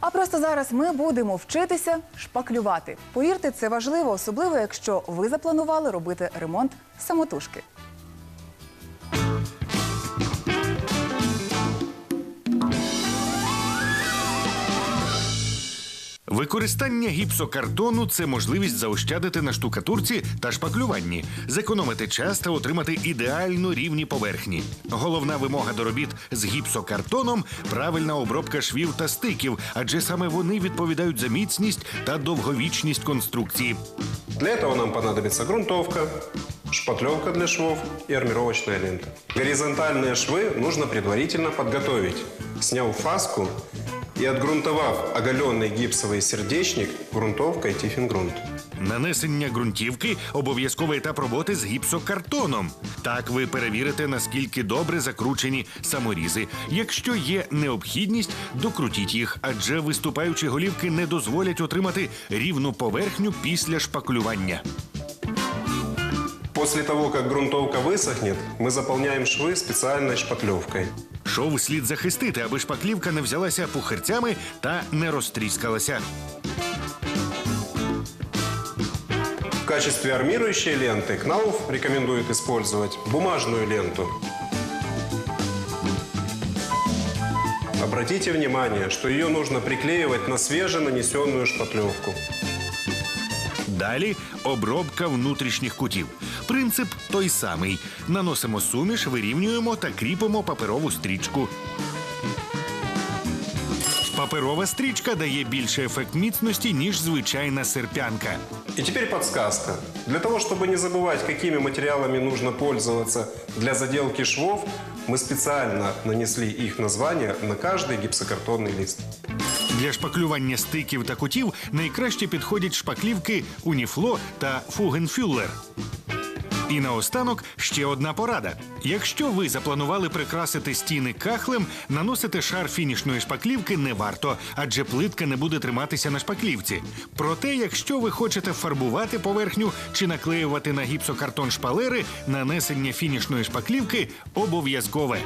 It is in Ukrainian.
А просто зараз ми будемо вчитися шпаклювати. Повірте, це важливо, особливо якщо ви запланували робити ремонт самотужки. Використання гіпсокартону це можливість заощадити на штукатурці та шпаклюванні, зекономити час та отримати ідеально рівні поверхні. Головна вимога до робіт з гіпсокартоном правильна обробка швів та стиків, адже саме вони відповідають за міцність та довговічність конструкції. Для этого нам понадобится грунтовка, шпатлевка для швов и армировочная лента. Горизонтальные швы нужно предварительно подготовить, сняв фаску и отгрунтовав оголенный гипсовый сердечник грунтовкой тифингрунт. Нанесення ґрунтівки обов'язковий етап роботи з гіпсокартоном. Так ви перевірите, наскільки добре закручені саморізи. Якщо є необхідність, докрутіть їх, адже виступаючі голівки не дозволять отримати рівну поверхню після шпаклювання. После того, как грунтовка высохнет, мы заполняем швы специальной шпатлевкой. Шов слід захистити, аби шпаклівка не взялася пухирцями та не розтріскалася. В качестве армирующей ленты Кнауф рекомендует использовать бумажную ленту. Обратите внимание, что ее нужно приклеивать на свеженанесенную шпатлевку. Далі обробка внутрішніх кутів. Принцип той самий: наносимо суміш, вирівнюємо та кріпимо паперову стрічку. Паперова стрічка дає більше ефект міцності, ніж звичайна серпянка. И теперь подсказка. Для того, чтобы не забывать, какими материалами нужно пользоваться для заделки швов, мы специально нанесли их название на каждый гипсокартонный лист. Для шпаклювання стиків та кутів найкраще підходять шпаклівки Уніфло та Фугенфюллер. І наостанок ще одна порада. Якщо ви запланували прикрасити стіни кахлем, наносити шар фінішної шпаклівки не варто, адже плитка не буде триматися на шпаклівці. Проте, якщо ви хочете фарбувати поверхню чи наклеювати на гіпсокартон шпалери, нанесення фінішної шпаклівки обов'язкове.